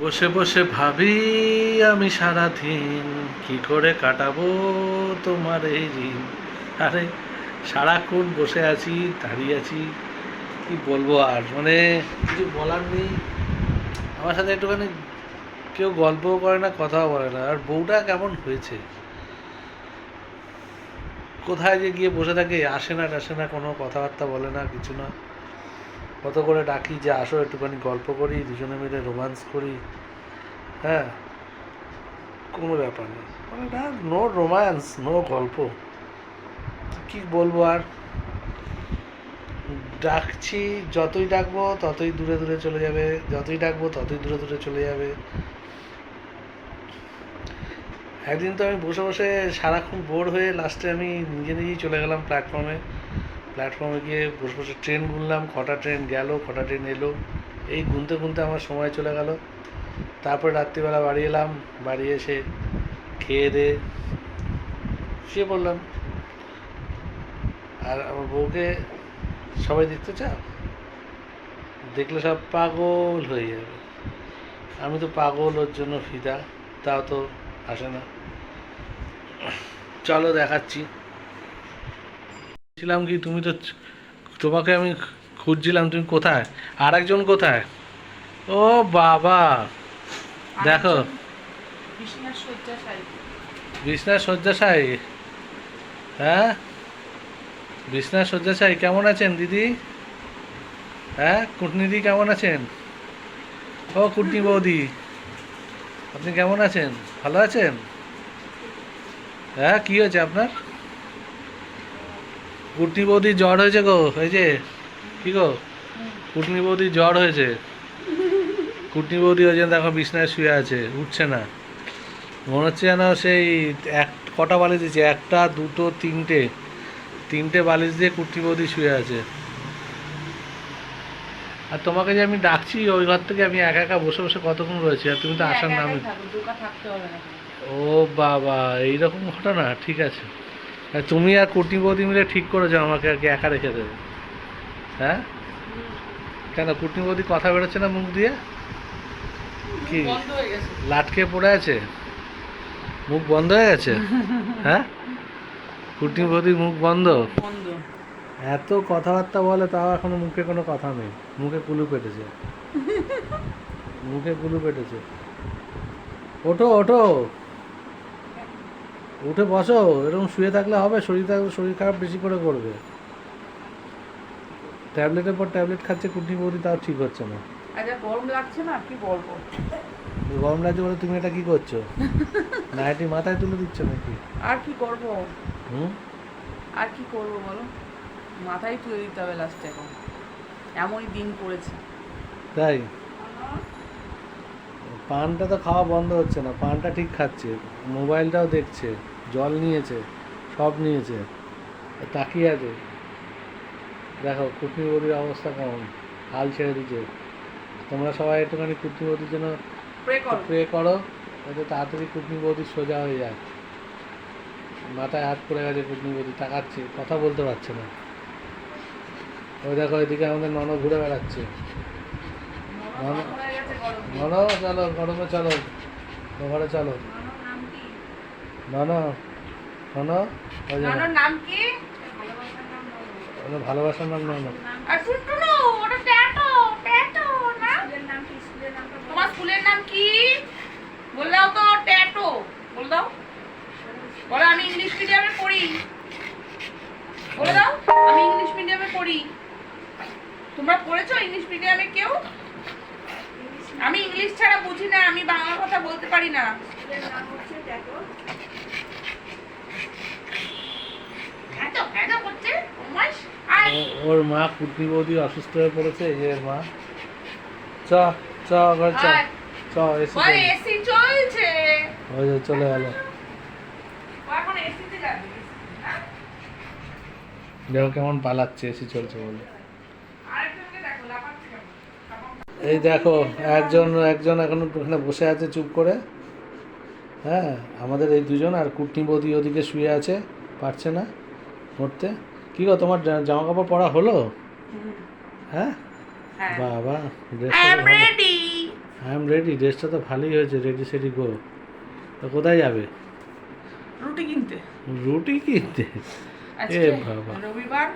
বসে বসে ভাবি আমি সারা দিন কি করে কাটাবো তোমার এই ঋণ। আরে, সারাক্ষণ বসে আছি, দাঁড়িয়ে আছি, কি বলব আর? মানে কিছু বলার নেই। আমার সাথে একটুখানি কেউ গল্পও করে না, কথাও বলে না। আর বউটা কেমন হয়েছে? কোথায় যে গিয়ে বসে থাকে, আসে না টাসে না, কোনো কথাবার্তা বলে না, কিছু না। কত করে ডাকি যে, আসো একটুখানি গল্প করি, দুজনে মিলে রোমান্স করি। হ্যাঁ কোনো ব্যাপার নেই। মানে না রোম্যান্স নো গল্প। কি বলব আর? ডাকছি, যতই ডাকবো, ততই দূরে দূরে চলে যাবে। যতই ডাকবো, ততই দূরে দূরে চলে যাবে। একদিন তো আমি বসে বসে সারাক্ষণ বোর হয়ে লাস্টে আমি নিজে নিজেই চলে গেলাম প্ল্যাটফর্মে প্ল্যাটফর্মে গিয়ে বসে বসে ট্রেন গুনলাম কটা ট্রেন গেল, কটা ট্রেন এলো। এই গুনতে গুনতে আমার সময় চলে গেল। তারপরে রাত্রিবেলা বাড়ি এলাম, বাড়ি এসে খেয়ে দে শুয়ে পড়লাম। আর আমার বউকে সবাই দেখতে চাও? দেখলে সব পাগল হয়ে যাবে। আমি তো পাগল, ওর জন্য ফিদা, তাও তো আসে না। চলো দেখাচ্ছি। ছিলাম কি তুমি তো তোমাকে আমি খুঁজছিলাম তুমি কোথায়? আর একজন কোথায়? ও বাবা! দেখো। বিষ্ণার শয্যাশায়ী। হ্যাঁ? বিছনার শয্যাশায়ী কেমন আছেন দিদি? হ্যাঁ? কুটনিদি কেমন আছেন? ও কুটনি বৌদি আপনি কেমন আছেন? ভালো আছেন? হ্যাঁ কি হয়েছে আপনার? কুটনি বৌদি জ্বর হয়েছে গো হয়েছে? কি গো? কুটনি বৌদি জ্বর হয়েছে। কুটনি বৌদি ওই জন্য দেখো বিছনায় শুয়ে আছে উঠছে না। মনে হচ্ছে যেন সেই এক কটা বালিশ দিচ্ছে একটা দুটো তিনটে। তিনটে বালিশ দিয়ে কুর্তি বৌদি শুয়ে আছে। আর তোমাকে যে আমি ডাকছি ওই ঘর থেকে আমি একা একা বসে বসে কতক্ষণ রয়েছি? আর তুমি তো আসার নামে ও বাবা এইরকম ঘটনা? ঠিক আছে। তুমি আর বৌদি মিলে ঠিক করেছ আমাকে আর কি একা রেখে দেবে। হ্যাঁ? কেন বৌদি কথা বেরোচ্ছে না মুখ দিয়ে? কি? হয়ে লাটকে পড়ে আছে? মুখ বন্ধ হয়ে গেছে? হ্যাঁ? কুটনি বৌদির মুখ বন্ধ? বন্ধ। এত কথাবার্তা বলে তাও এখনও মুখে কোনো কথা নেই। মুখে কুলু পেটেছে। মুখে কুলু পেটেছে। ওঠো ওঠো। উঠে বসো এরকম শুয়ে থাকলে হবে শরীর থাকলে শরীর খারাপ বেশি করে করবে। ট্যাবলেটের পর ট্যাবলেট খাচ্ছে কুটনি বৌদি তাও ঠিক হচ্ছে না। আচ্ছা গরম লাগছে না কি বলব? গরম লাগছে বলে তুমি এটা কি করছ? নাইটি মাথায় তুলে দিচ্ছ নাকি? আর কি করব? হুম? আর কি করব বলো? মাথায় তুলে দিতে হবে লাস্টে এখন। এমনই দিন পড়েছে। তাই? পানটা তো খাওয়া বন্ধ হচ্ছে না পানটা ঠিক খাচ্ছে মোবাইলটাও দেখছে জল নিয়েছে সব নিয়েছে তাকিয়ে আছে। দেখো কুটনি বৌদির অবস্থা কেমন? হাল ছেড়ে দিচ্ছে তোমরা সবাই একটুখানি কুটনি বৌদির জন্য প্রে করো। যাতে তাড়াতাড়ি কুটনি বৌদি সোজা হয়ে যায়। মাথায় হাত পড়ে গেছে কুটনি বৌদি তাকাচ্ছে কথা বলতে পারছে না। ওই দেখো এদিকে আমাদের নন ঘুরে বেড়াচ্ছে। হয়ে নন চলো গরমে চলো। ঘরে চলো। নন নন ওই যে নানার নাম কি? ভালোবাসার নাম নন। আর টুনটুনু ওটা ট্যাটো ট্যাটো না? তোমার স্কুলের নাম কি? বলে দাও তো ট্যাটো। বলে দাও। বলো আমি ইংলিশ মিডিয়ামে পড়ি। বলে দাও আমি ইংলিশ মিডিয়ামে পড়ি। তোমরা পড়েছো ইংলিশ মিডিয়ামে কেউ? আমি ইংলিশ ছাড়া বুঝি না আমি বাংলা কথা বলতে পারি না। ওর মা কুটনি বৌদি অসুস্থ হয়ে পড়েছে যে মা। চ চ ঘরে চ। চ এসি এসি চলছে। ওই চলে গেল। এখন এসিতে যাবে? দেখো কেমন পালাচ্ছে এসি চলছে বলে। আরেকজনকে দেখো লাফাচ্ছে। এই দেখো একজন একজন এখন ওখানে বসে আছে চুপ করে। হ্যাঁ আমাদের এই দুজন আর কুটনি বৌদি ওদিকে শুয়ে আছে পারছে না পড়তে। কী গো তোমার জামা কাপড় পরা হলো? হ্যাঁ? হ্যাঁ। বাবা আই এম রেডি ড্রেসটা তো ভালোই হয়েছে রেডি সেডি গো তো কোথায় যাবে? রুটি কিনতে। রুটি কিনতে? এ বাবা। রবিবার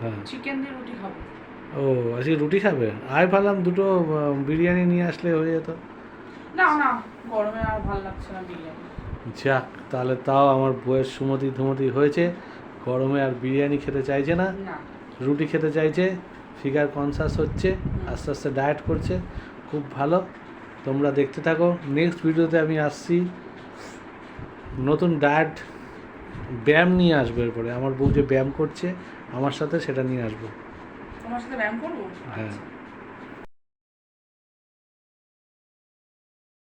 হ্যাঁ। চিকেন দিয়ে রুটি খাব। ও আজকে রুটি খাবে? আয় ভাবলাম দুটো বিরিয়ানি নিয়ে আসলে হয়ে যেত। না না গরমে আর ভালো লাগছে না বিরিয়ানি। যাক তাহলে তাও আমার বইয়ের সুমতি ধুমতি হয়েছে। গরমে আর বিরিয়ানি খেতে চাইছে না। রুটি খেতে চাইছে ফিগার কনসাস হচ্ছে আস্তে আস্তে ডায়েট করছে খুব ভালো। তোমরা দেখতে থাকো। নেক্সট ভিডিওতে আমি আসছি। নতুন ডায়েট ব্যায়াম নিয়ে আসব এরপরে। আমার বউ যে ব্যায়াম করছে আমার সাথে সেটা নিয়ে আসব। তোমার সাথে ব্যায়াম করব হ্যাঁ।